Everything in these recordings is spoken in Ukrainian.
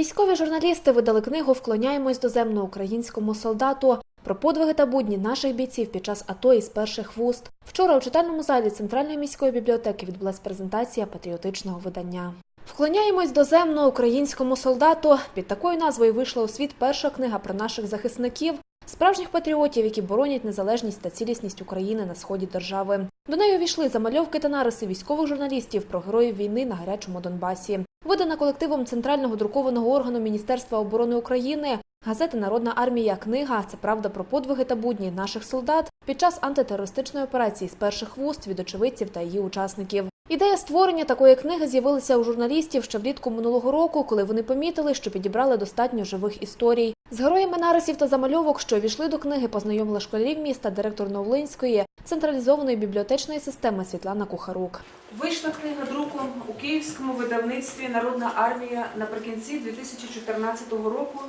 Військові журналісти видали книгу Вклоняємось до земного українському солдату про подвиги та будні наших бійців під час АТО із перших вуст. Вчора у читальному залі Центральної міської бібліотеки відбулась презентація патріотичного видання. Вклоняємось до земного українському солдату. Під такою назвою вийшла у світ перша книга про наших захисників, справжніх патріотів, які боронять незалежність та цілісність України на сході держави. До неї увійшли замальовки та нариси військових журналістів про героїв війни на гарячому Донбасі. Видана колективом центрального друкованого органу Міністерства оборони України. Газети Народна армія книга це правда про подвиги та будні наших солдат під час антитерористичної операції з перших вуст від очевидців та її учасників. Ідея створення такої книги з'явилася у журналістів ще влітку минулого року, коли вони помітили, що підібрали достатньо живих історій. З героями нарисів та замальовок, що війшли до книги, познайомила школярів міста директор Новлинської централізованої бібліотечної системи Світлана Кухарук. Вийшла книга друком у київському видавництві Народна армія наприкінці 2014 року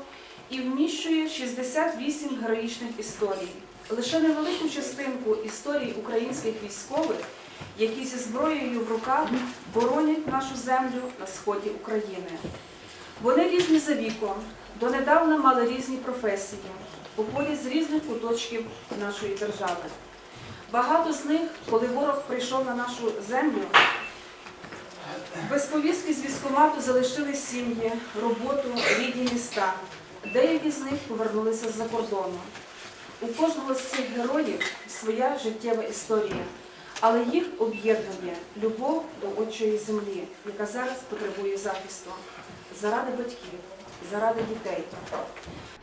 і вміщує 68 героїчних історій. Лише невелику частинку історій українських військових, які зі зброєю в руках боронять нашу землю на сході України. Вони різні за віком, донедавна мали різні професії, походять з різних куточків нашої держави. Багато з них, коли ворог прийшов на нашу землю, без повістки з військкомату залишили сім'ї, роботу, рідні міста. Деякі з них повернулися з-за кордону. У кожного з цих героїв своя життєва історія, але їх об'єднує любов до отчої землі, яка зараз потребує захисту заради батьків, заради дітей.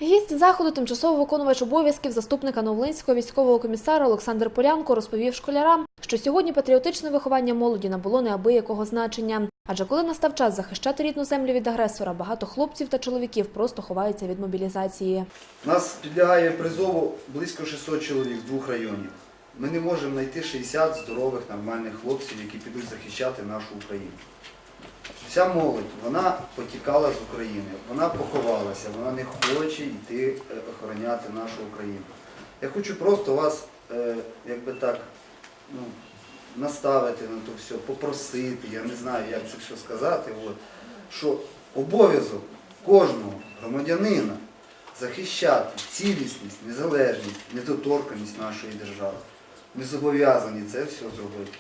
Гість заходу, тимчасово виконувач обов'язків заступника Новлинського військового комісара Олександр Полянко розповів школярам, що сьогодні патріотичне виховання молоді набуло неабиякого значення. Адже коли настав час захищати рідну землю від агресора, багато хлопців та чоловіків просто ховаються від мобілізації. Нас підлягає призову близько 600 чоловік з двох районів. Ми не можемо знайти 60 здорових, нормальних хлопців, які підуть захищати нашу Україну. Вся молодь, вона потікала з України, вона поховалася, вона не хоче йти е, охороняти нашу Україну. Я хочу просто вас, е, якби так, ну, наставити на то все, попросити, я не знаю, як це все сказати, от, що обов'язок кожного громадянина захищати цілісність, незалежність, недоторканість нашої держави. Ми зобов'язані це все зробити.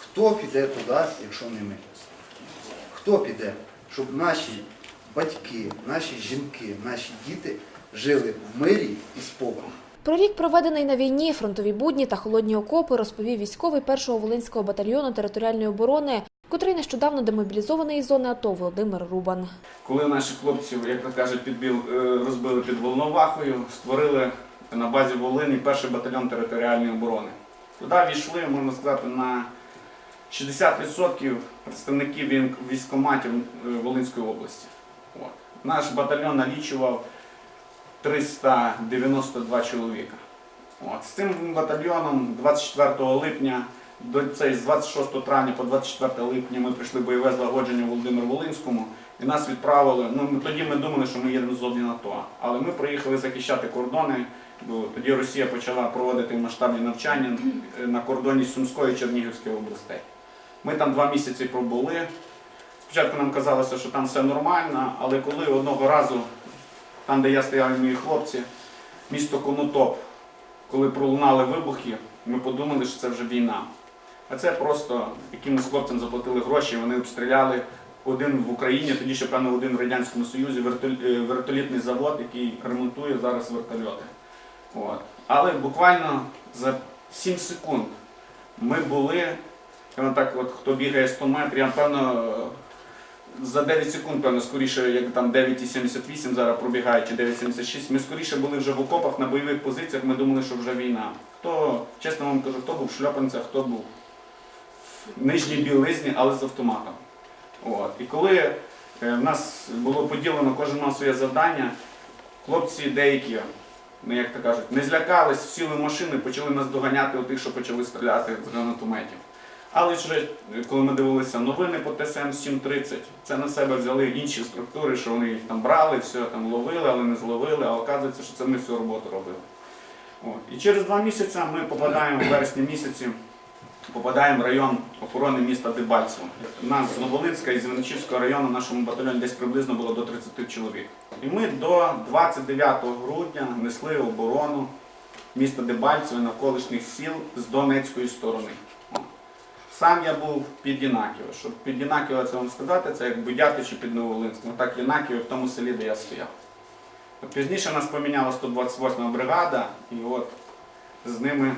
Хто піде туди, якщо не ми? Хто піде, щоб наші батьки, наші жінки, наші діти жили в мирі і спокої? Про рік, проведений на війні, фронтові будні та холодні окопи, розповів військовий першого волинського батальйону територіальної оборони, котрий нещодавно демобілізований із зони АТО Володимир Рубан. Коли наших хлопців, як то кажуть, підбіл, е, розбили під Волновахою, створили на базі Волині перший батальйон територіальної оборони. Туди війшли, можна сказати, на 60% представників військкоматів е, Волинської області. Наш батальйон налічував 392 чоловіка. От. З цим батальйоном 24 липня до цей, з 26 травня по 24 липня ми прийшли бойове злагодження в Володимир Волинському і нас відправили. Ну ми- тоді ми думали, що ми їдемо з зони АТО, але ми приїхали захищати кордони. Бо тоді Росія почала проводити масштабні навчання е, на кордоні Сумської і Чернігівської областей. Ми там два місяці пробули. Спочатку нам казалося, що там все нормально, але коли одного разу, там, де я стояв і мої хлопці, місто Конотоп, коли пролунали вибухи, ми подумали, що це вже війна. А це просто якимось хлопцям заплатили гроші, вони обстріляли один в Україні, тоді ще певно один в Радянському Союзі е, вертолітний завод, який ремонтує зараз вертольоти. От. Але буквально за 7 секунд ми були, певно, так, от, хто бігає 100 метрів, я певно за 9 секунд, певно, скоріше, як там 9,78 зараз пробігає, чи 9,76, ми скоріше були вже в окопах на бойових позиціях, ми думали, що вже війна. Хто, чесно вам кажу, хто був в шльопанцях, хто був в нижній білизні, але з автоматом. От. І коли е, в нас було поділено, кожен мав своє завдання, хлопці деякі, ну як то кажуть, не злякались, сіли в машини, почали нас доганяти у тих, що почали стріляти з гранатометів. Але е, коли ми дивилися новини по ТСМ 7.30, це на себе взяли інші структури, що вони їх там брали, все там ловили, але не зловили, а оказується, що це ми всю роботу робили. От. І через два місяці ми попадаємо в вересні місяці попадаємо в район охорони міста Дебальцево. Нас з Новолинська і з Винничівського району в нашому батальйоні десь приблизно було до 30 чоловік. І ми до 29 грудня несли оборону міста Дебальцево і навколишніх сіл з Донецької сторони. Сам я був під Єнаківо. Щоб під Єнаківо це вам сказати, це як Будяти чи під Новолинськом. Так Єнаківо в тому селі, де я стояв. Пізніше нас поміняла 128 бригада, і от з ними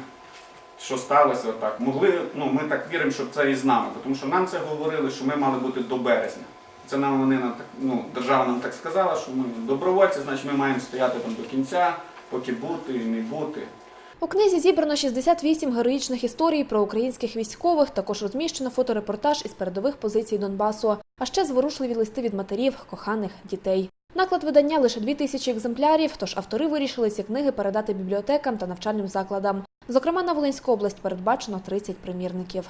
що сталося отак. Могли, ну ми так віримо, що це і з нами, тому що нам це говорили, що ми мали бути до березня. Це нам вони ну, держава нам так сказала, що ми добровольці, значить ми маємо стояти там до кінця, поки бути і не бути. У книзі зібрано 68 героїчних історій про українських військових. Також розміщено фоторепортаж із передових позицій Донбасу, а ще зворушливі листи від матерів, коханих дітей. Наклад видання лише 2 тисячі екземплярів, тож автори вирішили ці книги передати бібліотекам та навчальним закладам. Зокрема, на Волинську область передбачено 30 примірників.